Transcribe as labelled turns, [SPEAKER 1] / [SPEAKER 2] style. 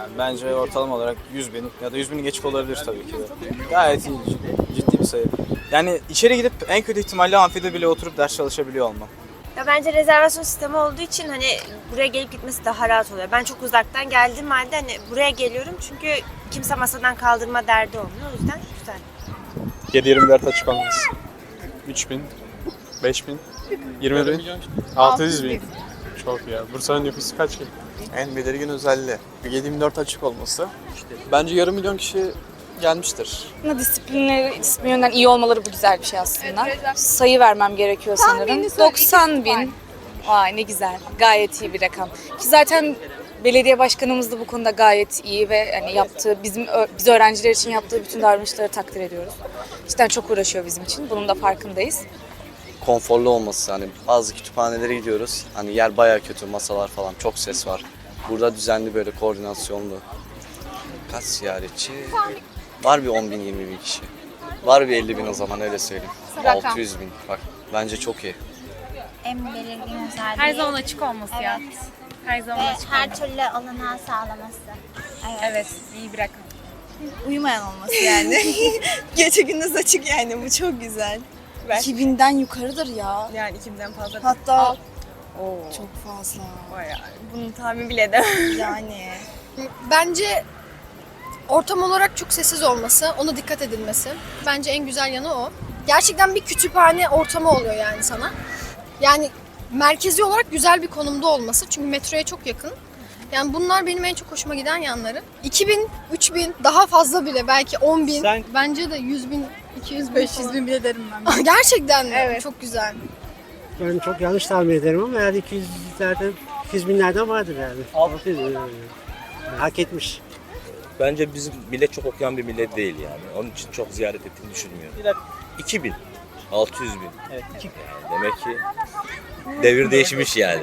[SPEAKER 1] Yani bence ortalama olarak 100 bin ya da 100 bini geçik olabilir tabii ki de. Gayet iyi, ciddi bir sayı. Yani içeri gidip en kötü ihtimalle amfide bile oturup ders çalışabiliyor olmam.
[SPEAKER 2] Ya bence rezervasyon sistemi olduğu için hani buraya gelip gitmesi daha rahat oluyor. Ben çok uzaktan geldiğim halde hani buraya geliyorum çünkü kimse masadan kaldırma derdi olmuyor. O yüzden güzel.
[SPEAKER 3] 7-24 açık olması. 3000, 5000, 20 bin, 600 bin. Çok ya. Bursa'nın nüfusu kaç ki?
[SPEAKER 4] En belirgin özelliği. 7-24 açık olması.
[SPEAKER 5] Bence yarım milyon kişi gelmiştir.
[SPEAKER 6] Disiplinleri, disiplin yönden iyi olmaları bu güzel bir şey aslında. Sayı vermem gerekiyor sanırım. 90 bin. Vay ne güzel. Gayet iyi bir rakam. Ki zaten belediye başkanımız da bu konuda gayet iyi ve hani yaptığı bizim biz öğrenciler için yaptığı bütün davranışları takdir ediyoruz. Cidden çok uğraşıyor bizim için. Bunun da farkındayız.
[SPEAKER 4] Konforlu olması hani bazı kütüphanelere gidiyoruz. Hani yer baya kötü, masalar falan çok ses var. Burada düzenli böyle koordinasyonlu. Kaç ziyaretçi? Var bir 10 bin 20 bin kişi. Var bir 50 bin o zaman öyle söyleyeyim. 600 bin. Bak bence çok iyi.
[SPEAKER 7] en belirgin özelliği
[SPEAKER 8] Her zaman açık olması ya.
[SPEAKER 7] Evet.
[SPEAKER 8] Her zaman
[SPEAKER 7] ve
[SPEAKER 8] açık
[SPEAKER 7] her
[SPEAKER 8] olması.
[SPEAKER 7] türlü olanağı sağlaması.
[SPEAKER 8] Evet, iyi bir rakam.
[SPEAKER 9] Uyumayan olması yani. Gece gündüz açık yani bu çok güzel. 2000'den yukarıdır ya.
[SPEAKER 8] Yani 2000'den fazla.
[SPEAKER 9] Hatta çok fazla.
[SPEAKER 8] Bunu tahmin bile edemem.
[SPEAKER 9] Yani.
[SPEAKER 10] Bence ortam olarak çok sessiz olması, ona dikkat edilmesi. Bence en güzel yanı o. Gerçekten bir kütüphane ortamı oluyor yani sana. Yani merkezi olarak güzel bir konumda olması. Çünkü metroya çok yakın. Yani bunlar benim en çok hoşuma giden yanları. 2000, 3000, daha fazla bile belki 10 bin. Bence de 100 bin, 200 bin
[SPEAKER 9] 500 bin bile derim ben.
[SPEAKER 10] Gerçekten mi? Çok güzel.
[SPEAKER 11] Ben çok yanlış tahmin ederim ama herhalde 200'lerden, 200 binlerden vardır yani. 600 bin. Hak etmiş.
[SPEAKER 12] Bence bizim millet çok okuyan bir millet değil yani. Onun için çok ziyaret ettiğini düşünmüyorum. 2000, 600 bin.
[SPEAKER 1] Evet,
[SPEAKER 12] Yani demek ki devir değişmiş yani.